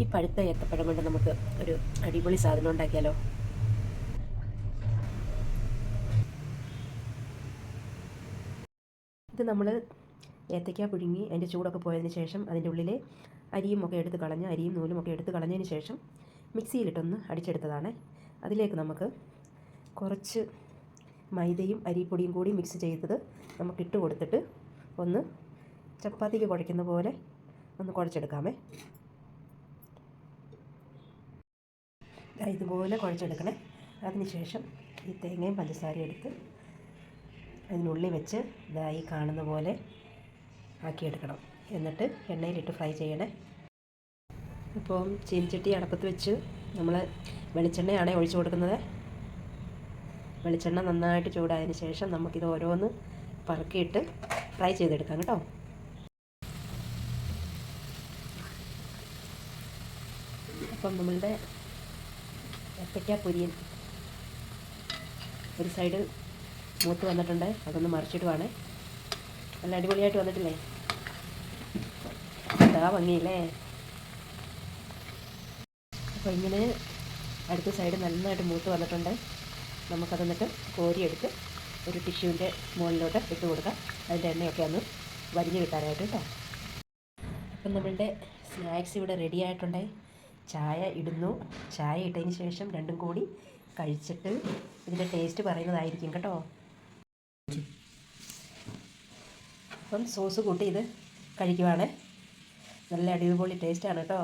ഈ പഴുത്ത ഏത്തപ്പഴം കൊണ്ട് നമുക്ക് ഒരു അടിപൊളി സാധനം ഉണ്ടാക്കിയാലോ? ഇത് നമ്മൾ ഏത്തയ്ക്ക പുഴുങ്ങി അതിന്റെ ചൂടൊക്കെ പോയതിന് ശേഷം അതിന്റെ ഉള്ളിലെ അരിയും ഒക്കെ എടുത്ത് കളഞ്ഞ് അരിയും നൂലും ഒക്കെ എടുത്ത് കളഞ്ഞതിന് ശേഷം മിക്സിയിലിട്ടൊന്ന് അടിച്ചെടുത്തതാണ്. അതിലേക്ക് നമുക്ക് കുറച്ച് മൈദയും അരിപ്പൊടിയും കൂടി മിക്സ് ചെയ്തത് നമുക്ക് ഇട്ട് കൊടുത്തിട്ട് ഒന്ന് ചപ്പാത്തിക്ക് കുഴയ്ക്കുന്ന പോലെ ഒന്ന് കുഴച്ചെടുക്കാമേ. ഇതുപോലെ കുഴച്ചെടുക്കണേ. അതിനുശേഷം ഈ തേങ്ങയും പഞ്ചസാരയും എടുത്ത് അതിനുള്ളിൽ വെച്ച് ഇതായി കാണുന്ന പോലെ ആക്കിയെടുക്കണം. എന്നിട്ട് എണ്ണയിലിട്ട് ഫ്രൈ ചെയ്യണേ. ഇപ്പോൾ ചീനിച്ചട്ടി അടപ്പത്ത് വെച്ച് നമ്മൾ വെളിച്ചെണ്ണയാണ് ഒഴിച്ചു കൊടുക്കുന്നത്. വെളിച്ചെണ്ണ നന്നായിട്ട് ചൂടായതിന് ശേഷം നമുക്കിത് ഓരോന്ന് പറക്കിയിട്ട് ഫ്രൈ ചെയ്തെടുക്കാം കേട്ടോ. അപ്പം നമ്മളുടെ ഏത്തയ്ക്ക പൊരിയൻ ഒരു സൈഡ് മൂത്ത് വന്നിട്ടുണ്ട്. അതൊന്ന് മറിച്ചിടുവാണ്. നല്ല അടിപൊളിയായിട്ട് വന്നിട്ടില്ലേ? അതാ ഭംഗിയില്ലേ? അപ്പോൾ ഇങ്ങനെ അടുത്ത സൈഡ് നന്നായിട്ട് മൂത്ത് വന്നിട്ടുണ്ട്. നമുക്കത് എന്നിട്ട് കോരിയെടുത്ത് ഒരു ടിഷ്യൂവിന്റെ മുകളിലോട്ട് ഇട്ട് കൊടുക്കാം. അതിന്റെ എണ്ണയൊക്കെ ഒന്ന് വരിഞ്ഞ് കിട്ടാനായിട്ട് കേട്ടോ. അപ്പം നമ്മളുടെ സ്നാക്സ് ഇവിടെ റെഡി ആയിട്ടുണ്ട്. ചായ ഇടുന്നു. ചായ ഇട്ടതിന് ശേഷം രണ്ടും കൂടി കഴിച്ചിട്ട് ഇതിന്റെ ടേസ്റ്റ് പറയുന്നതായിരിക്കും കേട്ടോ. അപ്പം സോസ് കൂട്ടി ഇത് കഴിക്കുവാണ്. നല്ല അടിപൊളി ടേസ്റ്റാണ് കേട്ടോ.